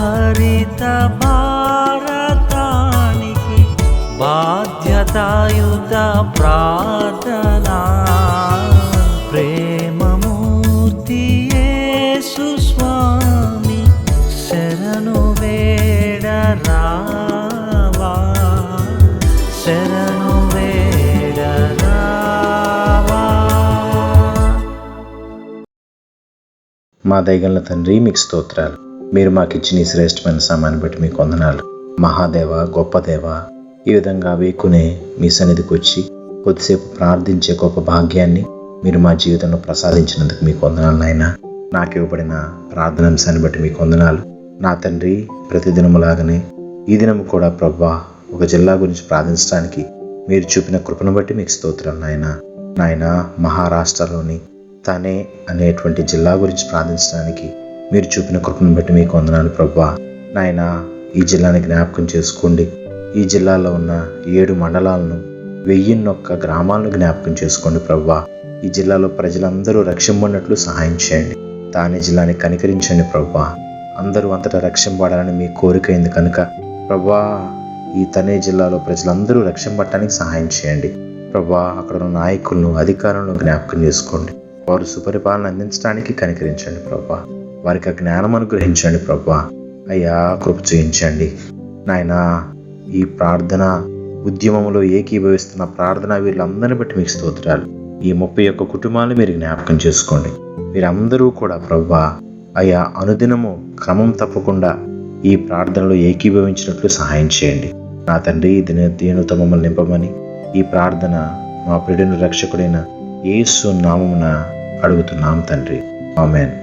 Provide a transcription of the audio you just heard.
హరిత భారతానికి బాధ్యతాయుత ప్రార్థనా. ప్రేమమూర్తి స్వామి శరణు వేడరా మా దైగల తండ్రి మీకు స్తోత్రాలు. మీరు మాకు ఇచ్చిన ఈ శ్రేష్టమైన సమయాన్ని బట్టి మీకు వందనాలు మహాదేవ గొప్ప దేవ ఈ విధంగా వేకునే మీ సన్నిధికి వచ్చి కొద్దిసేపు ప్రార్థించే గొప్ప భాగ్యాన్ని మీరు మా జీవితంలో ప్రసాదించినందుకు మీకు వందనాలు నాయన. నాకు ఇవ్వబడిన ప్రార్థనాంశాన్ని బట్టి మీకు వందనాలు నా తండ్రి ప్రతిదినములాగానే ఈ దినము కూడా ప్రభా ఒక జిల్లా గురించి ప్రార్థించడానికి మీరు చూపిన కృపను బట్టి మీకు స్తోత్రం నాయన. నాయన మహారాష్ట్రలోని తానే అనేటువంటి జిల్లా గురించి ప్రార్థించడానికి మీరు చూపిన కృపను బట్టి మీకు వందనాలు ప్రభా. నాయన ఈ జిల్లాని జ్ఞాపకం చేసుకోండి. ఈ జిల్లాలో ఉన్న ఏడు మండలాలను వెయ్యిన్నొక్క గ్రామాలను జ్ఞాపకం చేసుకోండి ప్రభా. ఈ జిల్లాలో ప్రజలందరూ రక్షింపడినట్లు సహాయం చేయండి. తానే జిల్లాని కనికరించండి ప్రభా. అందరూ అంతటా రక్షింపడాలని మీ కోరిక అయింది కనుక ప్రభా ఈ తనే జిల్లాలో ప్రజలందరూ రక్షింపడటానికి సహాయం చేయండి. ప్రభా అక్కడ ఉన్న నాయకులను అధికారులను జ్ఞాపకం చేసుకోండి. వారు సుపరిపాలన అందించడానికి కనికరించండి ప్రభా. వారికి ఆ జ్ఞానం అనుగ్రహించండి ప్రభా. అయ్యా కృప చేయించండి నాయన ఈ ప్రార్థన ఉద్యమంలో ఏకీభవిస్తున్న ప్రార్థన వీళ్ళందరిని బట్టి మీకు స్తోత్రాలు. ఈ ముప్పై యొక్క కుటుంబాన్ని మీరు జ్ఞాపకం చేసుకోండి. మీరందరూ కూడా ప్రభా అయ్యా అనుదినము క్రమం తప్పకుండా ఈ ప్రార్థనలో ఏకీభవించినట్లు సహాయం చేయండి. నా తండ్రి దిన దీనుతో మమ్మల్ని నింపమని ఈ ప్రార్థన మా ప్రియుడిని రక్షకుడైన ఏసు నామమున అడుగుతున్నాం తండ్రి. ఆమెన్.